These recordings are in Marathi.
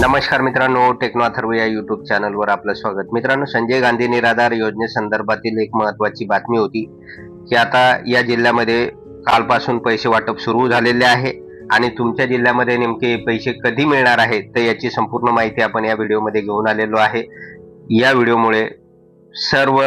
नमस्कार मित्रांनो टेक्नो अथर्व या युट्यूब चॅनलवर आपलं स्वागत. मित्रांनो संजय गांधी निराधार योजनेसंदर्भातील एक महत्वाची बातमी होती की आता या जिल्ह्यामध्ये कालपासून पैसे वाटप सुरू झालेले आहे आणि तुमच्या जिल्ह्यामध्ये नेमके पैसे कधी मिळणार आहेत तर याची संपूर्ण माहिती आपण या व्हिडिओमध्ये घेऊन आलेलो आहे. या व्हिडिओमुळे सर्व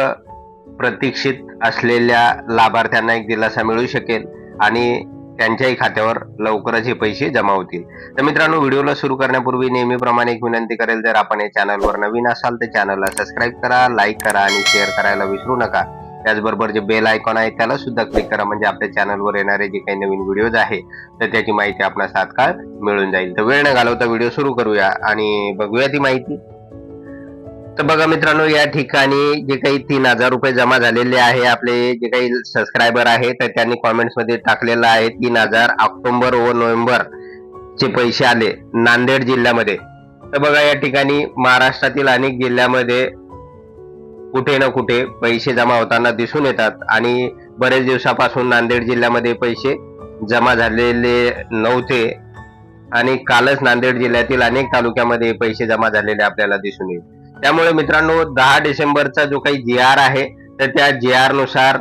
प्रतीक्षित असलेल्या लाभार्थ्यांना एक दिलासा मिळू शकेल आणि त्यांच्याही खात्यावर लवकरच हे पैसे जमा होतील. तर मित्रांनो व्हिडिओला सुरू करण्यापूर्वी नेहमीप्रमाणे एक विनंती करेल जर आपण या चॅनलवर नवीन असाल तर चॅनलला सबस्क्राईब करा लाईक करा आणि शेअर करायला विसरू नका. त्याचबरोबर जे बेल आयकॉन आहे त्याला सुद्धा क्लिक करा म्हणजे आपल्या चॅनलवर येणारे जे काही नवीन व्हिडिओज आहे तर त्याची माहिती आपणास तात्काळ मिळून जाईल. तर वेळ न घालवता व्हिडिओ सुरू करूया आणि बघूया ती माहिती. तर बघा मित्रांनो या ठिकाणी जे काही तीन हजार रुपये जमा झालेले आहे आपले जे काही सबस्क्रायबर आहे तर त्यांनी कॉमेंट्समध्ये टाकलेलं आहे तीन हजार ऑक्टोबर व नोव्हेंबर चे पैसे आले नांदेड जिल्ह्यामध्ये. तर बघा या ठिकाणी महाराष्ट्रातील अनेक जिल्ह्यामध्ये कुठे ना कुठे पैसे जमा होताना दिसून येतात आणि बरेच दिवसापासून नांदेड जिल्ह्यामध्ये पैसे जमा झालेले नव्हते आणि कालच नांदेड जिल्ह्यातील अनेक तालुक्यामध्ये पैसे जमा झालेले आपल्याला दिसून येईल. त्यामुळे मित्रांनो दहा डिसेंबरचा जो काही जी आर आहे तर त्या जी आरनुसार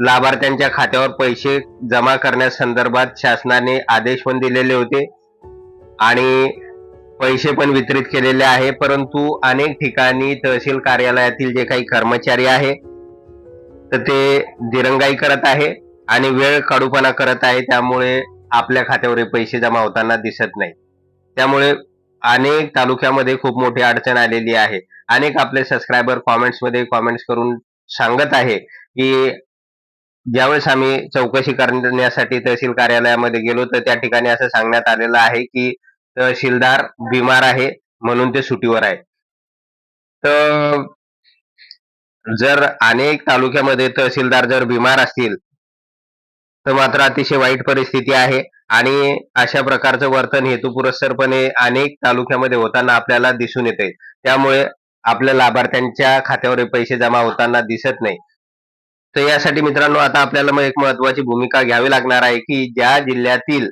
लाभार्थ्यांच्या खात्यावर पैसे जमा करण्यासंदर्भात शासनाने आदेश पण दिलेले होते आणि पैसे पण वितरित केलेले आहे. परंतु अनेक ठिकाणी तहसील कार्यालयातील जे काही कर्मचारी आहे तर ते दिरंगाई करत आहे आणि वेळ काढूपणा करत आहे. त्यामुळे आपल्या खात्यावर पैसे जमा होताना दिसत नाही. त्यामुळे अनेक तालुक्यामध्ये खूप मोठी अडचण आलेली आहे. अनेक आपले सबस्क्रायबर कॉमेंट्समध्ये कॉमेंट्स करून सांगत आहे की ज्यावेळेस आम्ही चौकशी करण्यासाठी तहसील कार्यालयामध्ये गेलो तर त्या ठिकाणी असं सांगण्यात आलेलं आहे की तहसीलदार बिमार आहे म्हणून ते सुटीवर आहे. तर जर अनेक तालुक्यामध्ये तहसीलदार जर बिमार असतील तर मात्र अतिशय वाईट परिस्थिती आहे. आणि अशा प्रकारचं वर्तन हेतुपुरस्सरपणे अनेक तालुक्यामध्ये होताना आपल्याला दिसून येते त्यामुळे आपल्या लाभार्थ्यांच्या खात्यावर पैसे जमा होताना दिसत नाही. तर यासाठी मित्रांनो आता आपल्याला मग एक महत्वाची भूमिका घ्यावी लागणार आहे की ज्या जिल्ह्यातील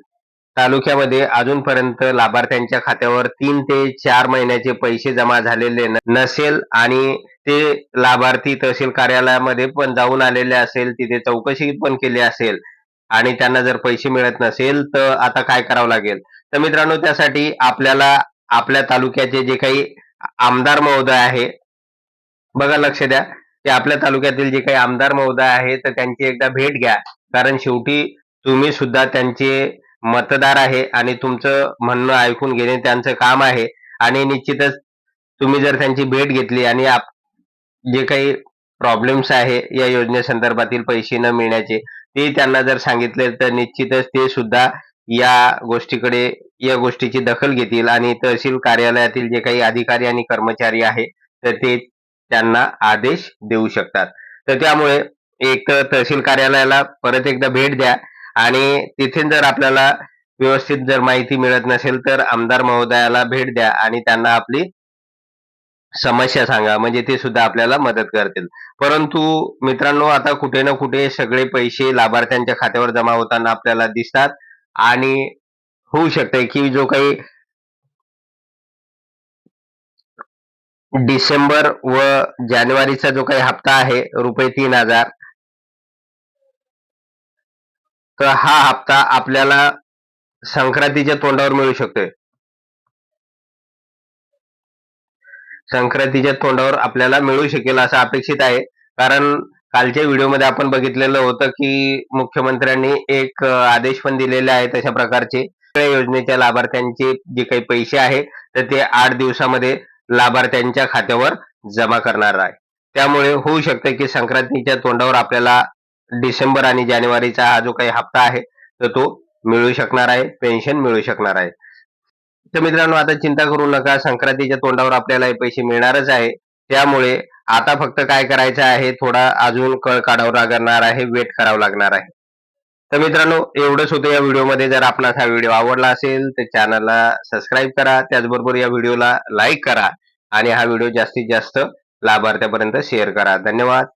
तालुक्यामध्ये अजूनपर्यंत लाभार्थ्यांच्या खात्यावर तीन ते चार महिन्याचे पैसे जमा झालेले नसेल आणि ते लाभार्थी तहसील कार्यालयामध्ये पण जाऊन आलेले असेल तिथे चौकशी पण केली असेल आणि त्यांना जर पैसे मिळत नसेल तर आता काय करावं लागेल? तर मित्रांनो त्यासाठी आपल्याला आपल्या तालुक्याचे जे काही आमदार महोदय आहे बघा लक्ष द्या की आपल्या तालुक्यातील जे काही आमदार महोदय आहे तर त्यांची एकदा भेट घ्या. कारण शेवटी तुम्ही सुद्धा त्यांचे मतदार आहे आणि तुमचं म्हणणं ऐकून घेणे त्यांचं काम आहे. आणि निश्चितच तुम्ही जर त्यांची भेट घेतली आणि आप- जे काही प्रॉब्लेम्स आहे या योजनेसंदर्भातील पैसे न मिळण्याचे ते त्यांना जर सांगितले तर निश्चितच ते सुद्धा या गोष्टीकडे या गोष्टीची दखल घेतील. आणि तहसील कार्यालयातील जे काही अधिकारी आणि कर्मचारी आहे तर ते त्यांना आदेश देऊ शकतात. तर त्यामुळे एक तर तहसील कार्यालयाला परत एकदा भेट द्या. आणि तिथे जर आपल्याला व्यवस्थित जर माहिती मिळत नसेल तर आमदार महोदयाला भेट द्या आणि त्यांना आपली समस्या सांगा म्हणजे ते सुद्धा आपल्याला मदत करतील. परंतु मित्रांनो आता कुठे ना कुठे सगळे पैसे लाभार्थ्यांच्या खात्यावर जमा होताना आपल्याला दिसतात आणि होऊ शकते की जो काही डिसेंबर व जानेवारीचा जो काही हप्ता आहे रुपये तीन हजार तर हा हप्ता आपल्याला संक्रांतीच्या तोंडावर मिळू शकतोय. संक्रांतीच्या तोंडावर आपल्याला मिळू शकेल असं अपेक्षित आहे. कारण कालच्या व्हिडिओमध्ये आपण बघितलेलं होतं की मुख्यमंत्र्यांनी एक आदेश पण दिलेले आहे तशा प्रकारचे. योजनेच्या लाभार्थ्यांचे जे काही पैसे आहे तर ते आठ दिवसामध्ये लाभार्थ्यांच्या खात्यावर जमा करणार आहे. त्यामुळे होऊ शकतं की संक्रांतीच्या तोंडावर आपल्याला डिसेंबर आणि जानेवारीचा हा जो काही हप्ता आहे तर तो मिळू शकणार आहे पेन्शन मिळू शकणार आहे. तर मित्रांनो आता चिंता करू नका. संक्रांतीच्या तोंडावर आपल्याला हे पैसे मिळणारच आहे. त्यामुळे आता फक्त काय करायचं आहे थोडा अजून कळ काढावं लागणार आहे वेट करावं लागणार आहे. तर मित्रांनो एवढंच होतं या व्हिडिओमध्ये. जर आपणास हा व्हिडिओ आवडला असेल तर चॅनलला सबस्क्राईब करा. त्याचबरोबर या व्हिडिओला लाईक करा. आणि हा व्हिडिओ जास्तीत जास्त लाभार्थ्यापर्यंत शेअर करा. धन्यवाद.